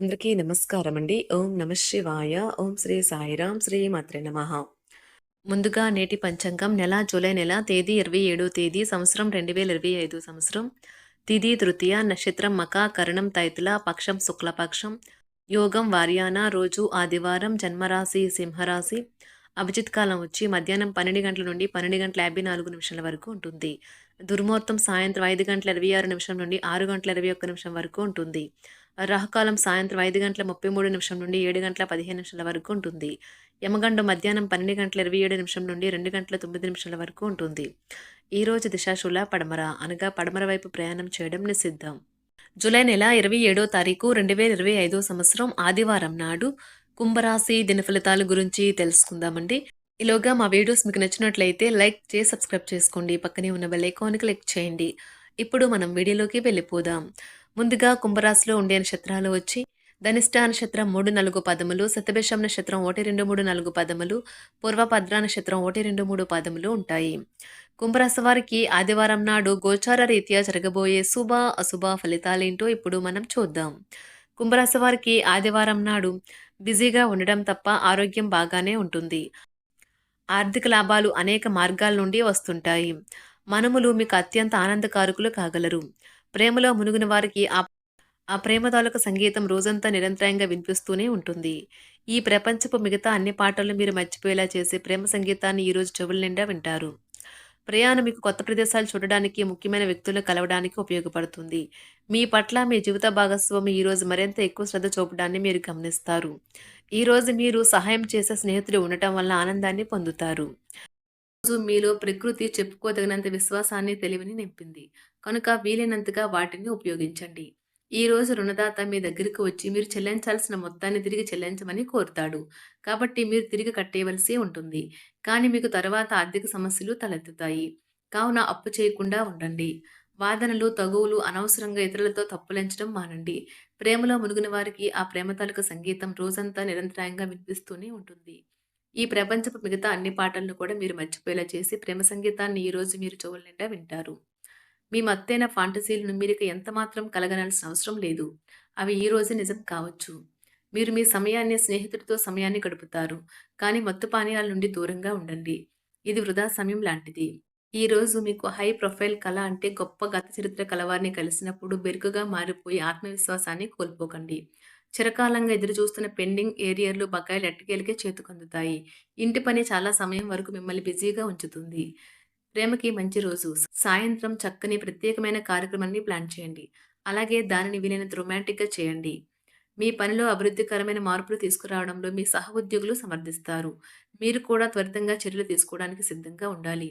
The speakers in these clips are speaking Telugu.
అందరికీ నమస్కారం అండి. ఓం నమ శివాయ. ఓం శ్రీ సాయిరాం. శ్రీ మాత్రే నమః. ముందుగా నేటి పంచాంగం నెల జూలై నెల తేదీ 27 తేదీ సంవత్సరం 2025 సంవత్సరం తిథి తృతీయ నక్షత్రం మక కరణం తైతుల పక్షం శుక్లపక్షం యోగం వార్యాన రోజు ఆదివారం జన్మరాశి సింహరాశి అభిజిత్ కాలం వచ్చి మధ్యాహ్నం పన్నెండు గంటల నుండి పన్నెండు గంటల యాభై నాలుగు నిమిషాల వరకు ఉంటుంది దుర్ముహూర్తం సాయంత్రం ఐదు గంటల ఇరవై ఆరు నిమిషం నుండి ఆరు గంటల ఇరవై ఒక్క నిమిషం వరకు ఉంటుంది రాహుకాలం సాయంత్రం ఐదు గంటల ముప్పై మూడు నిమిషం నుండి ఏడు గంటల పదిహేను నిమిషాల వరకు ఉంటుంది. యమగండం మధ్యాహ్నం పన్నెండు గంటల ఇరవై ఏడు నిమిషం నుండి రెండు గంటల తొమ్మిది నిమిషాల వరకు ఉంటుంది. ఈ రోజు దిశాశూల పడమర అనగా పడమర వైపు ప్రయాణం చేయడం నిషిద్ధం. జూలై నెల ఇరవై ఏడో తారీఖు రెండు వేల ఇరవై ఐదో సంవత్సరం ఆదివారం నాడు కుంభరాశి దిన ఫలితాల గురించి తెలుసుకుందామండి. ఈలోగా మా వీడియోస్ మీకు నచ్చినట్లయితే లైక్ చేసి సబ్స్క్రైబ్ చేసుకోండి. పక్కనే ఉన్న బెల్ ఐకాన్ క్లిక్ చేయండి. ఇప్పుడు మనం వీడియోలోకి వెళ్ళిపోదాం. ముందుగా కుంభరాశిలో ఉండే నక్షత్రాలు వచ్చి ధనిష్ట నక్షత్రం మూడు నాలుగు పదములు శతభిషం నక్షత్రం ఒకటి రెండు మూడు నాలుగు పదములు పూర్వభద్ర నక్షత్రం ఒకటి రెండు మూడు పదములు ఉంటాయి. కుంభరాశి వారికి ఆదివారం నాడు గోచార రీత్యా జరగబోయే శుభ అశుభ ఫలితాలేంటో ఇప్పుడు మనం చూద్దాం. కుంభరాశి వారికి ఆదివారం నాడు బిజీగా ఉండడం తప్ప ఆరోగ్యం బాగానే ఉంటుంది. ఆర్థిక లాభాలు అనేక మార్గాల నుండి వస్తుంటాయి. మనములు మీకు అత్యంత ఆనందకారకులు కాగలరు. ప్రేమలో మునిగిన వారికి ఆ ఆ ప్రేమ తాలూకు సంగీతం రోజంతా నిరంతరాయంగా వినిపిస్తూనే ఉంటుంది. ఈ ప్రపంచపు మిగతా అన్ని పాటలు మీరు మర్చిపోయేలా చేసే ప్రేమ సంగీతాన్ని ఈరోజు చెవుల నిండా వింటారు. ప్రయాణం మీకు కొత్త ప్రదేశాలు చూడడానికి ముఖ్యమైన వ్యక్తులను కలవడానికి ఉపయోగపడుతుంది. మీ పట్ల మీ జీవిత భాగస్వామి ఈరోజు మరింత ఎక్కువ శ్రద్ధ చూపడాన్ని మీరు గమనిస్తారు. ఈరోజు మీరు సహాయం చేసే స్నేహితులు ఉండటం వల్ల ఆనందాన్ని పొందుతారు. రోజు మీలో ప్రకృతి చెప్పుకోదగినంత విశ్వాసాన్ని తెలివిని నింపింది. కనుక వీలైనంతగా వాటిని ఉపయోగించండి. ఈ రోజు రుణదాత మీ దగ్గరికి వచ్చి మీరు చెల్లించాల్సిన మొత్తాన్ని తిరిగి చెల్లించమని కోరుతాడు. కాబట్టి మీరు తిరిగి కట్టేయవలసి ఉంటుంది. కానీ మీకు తర్వాత ఆర్థిక సమస్యలు తలెత్తుతాయి. కావున అప్పు చేయకుండా ఉండండి. వాదనలు తగువులు అనవసరంగా ఇతరులతో తప్పులెంచడం మానండి. ప్రేమలో మునిగిన వారికి ఆ ప్రేమ తాలూకు సంగీతం రోజంతా నిరంతరాయంగా వినిపిస్తూనే ఉంటుంది. ఈ ప్రపంచపు మిగతా అన్ని పాటలను కూడా మీరు మర్చిపోయేలా చేసి ప్రేమ సంగీతాన్ని ఈ రోజు మీరు చెవుల నిండా వింటారు. మీ మత్తైన ఫాంటసీలను మీరిక ఎంత మాత్రం కలగనాల్సిన అవసరం లేదు. అవి ఈ రోజు నిజం కావచ్చు. మీరు మీ సమయాన్ని స్నేహితుడితో సమయాన్ని గడుపుతారు. కానీ మత్తు పానీయాల నుండి దూరంగా ఉండండి. ఇది వృధా సమయం లాంటిది. ఈ రోజు మీకు హై ప్రొఫైల్ కళ అంటే గొప్ప గత చరిత్ర కలవారిని కలిసినప్పుడు బెరుకుగా మారిపోయి ఆత్మవిశ్వాసాన్ని కోల్పోకండి. చిరకాలంగా ఎదురు చూస్తున్న పెండింగ్ ఏరియర్లు బకాయిలు ఎట్టకేలకే చేతుకందుతాయి. ఇంటి పని చాలా సమయం వరకు మిమ్మల్ని బిజీగా ఉంచుతుంది. ప్రేమకి మంచి రోజు. సాయంత్రం చక్కని ప్రత్యేకమైన కార్యక్రమాన్ని ప్లాన్ చేయండి. అలాగే దానిని వీలైనంత రొమాంటిక్గా చేయండి. మీ పనిలో అభివృద్ధికరమైన మార్పులు తీసుకురావడంలో మీ సహ ఉద్యోగులు సమర్థిస్తారు. మీరు కూడా త్వరితంగా చర్యలు తీసుకోవడానికి సిద్ధంగా ఉండాలి.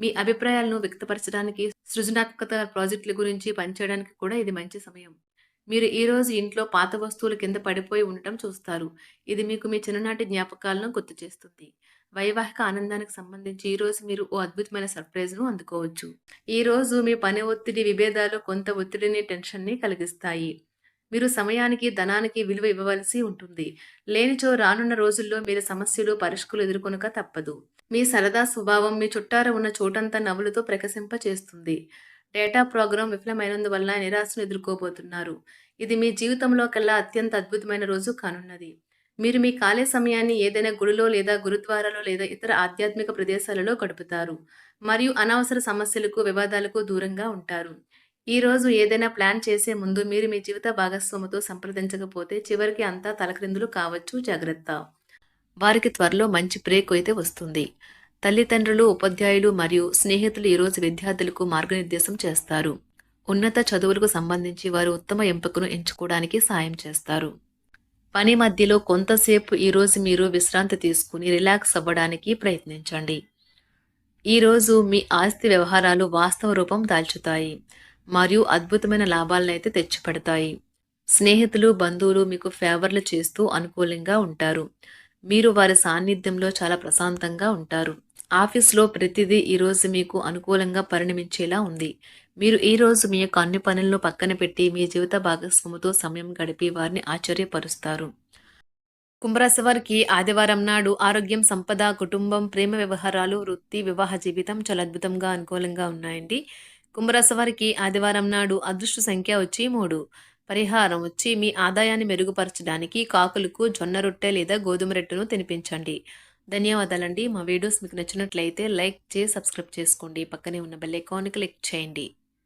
మీ అభిప్రాయాలను వ్యక్తపరచడానికి సృజనాత్మకత ప్రాజెక్టుల గురించి పనిచేయడానికి కూడా ఇది మంచి సమయం. మీరు ఈ రోజు ఇంట్లో పాత వస్తువుల కింద పడిపోయి ఉండటం చూస్తారు. ఇది మీకు మీ చిన్ననాటి జ్ఞాపకాలను గుర్తు చేస్తుంది. వైవాహిక ఆనందానికి సంబంధించి ఈరోజు మీరు ఓ అద్భుతమైన సర్ప్రైజ్ను అందుకోవచ్చు. ఈ రోజు మీ పని ఒత్తిడి విభేదాలు కొంత ఒత్తిడిని టెన్షన్ని కలిగిస్తాయి. మీరు సమయానికి ధనానికి విలువ ఇవ్వవలసి ఉంటుంది. లేనిచో రానున్న రోజుల్లో మీరు సమస్యలు పరిష్కులు ఎదుర్కొనక తప్పదు. మీ సరదా స్వభావం మీ చుట్టార ఉన్న చోటంతా నవ్వులతో ప్రకశింప చేస్తుంది. డేటా ప్రోగ్రాం విఫలమైనందువల్ల నిరాశను ఎదుర్కోబోతున్నారు. ఇది మీ జీవితంలో కల్లా అత్యంత అద్భుతమైన రోజు కానున్నది. మీరు మీ ఖాళీ సమయాన్ని ఏదైనా గుడిలో లేదా గురుద్వారాలో లేదా ఇతర ఆధ్యాత్మిక ప్రదేశాలలో గడుపుతారు. మరియు అనవసర సమస్యలకు వివాదాలకు దూరంగా ఉంటారు. ఈ రోజు ఏదైనా ప్లాన్ చేసే ముందు మీరు మీ జీవిత భాగస్వామితో సంప్రదించకపోతే చివరికి అంతా తలక్రిందులు కావచ్చు. జాగ్రత్త. వారికి త్వరలో మంచి బ్రేక్ అయితే వస్తుంది. తల్లిదండ్రులు ఉపాధ్యాయులు మరియు స్నేహితులు ఈరోజు విద్యార్థులకు మార్గనిర్దేశం చేస్తారు. ఉన్నత చదువులకు సంబంధించి వారు ఉత్తమ ఎంపికను ఎంచుకోవడానికి సాయం చేస్తారు. పని మధ్యలో కొంతసేపు ఈరోజు మీరు విశ్రాంతి తీసుకుని రిలాక్స్ అవ్వడానికి ప్రయత్నించండి. ఈరోజు మీ ఆస్తి వ్యవహారాలు వాస్తవ రూపం దాల్చుతాయి. మరియు అద్భుతమైన లాభాలను అయితే తెచ్చిపెడతాయి. స్నేహితులు బంధువులు మీకు ఫేవర్లు చేస్తూ అనుకూలంగా ఉంటారు. మీరు వారి సాన్నిధ్యంలో చాలా ప్రశాంతంగా ఉంటారు. ఆఫీస్లో ప్రతిదీ ఈరోజు మీకు అనుకూలంగా పరిణమించేలా ఉంది. మీరు ఈ రోజు మీ యొక్క అన్ని పనులను పక్కన పెట్టి మీ జీవిత భాగస్వామితో సమయం గడిపి వారిని ఆశ్చర్యపరుస్తారు. కుంభరాశి వారికి ఆదివారం నాడు ఆరోగ్యం సంపద కుటుంబం ప్రేమ వ్యవహారాలు వృత్తి వివాహ జీవితం చాలా అద్భుతంగా అనుకూలంగా ఉన్నాయండి. కుంభరాశి వారికి ఆదివారం నాడు అదృష్ట సంఖ్య వచ్చి మూడు. పరిహారం వచ్చి మీ ఆదాయాన్ని మెరుగుపరచడానికి కాకులకు జొన్న రొట్టె లేదా గోధుమ రొట్టెను తినిపించండి. ధన్యవాదాలండి. మా వీడియోస్ మీకు నచ్చినట్లయితే లైక్ చేసి సబ్స్క్రైబ్ చేసుకోండి. పక్కనే ఉన్న బెల్ ఐకాన్ క్లిక్ చేయండి.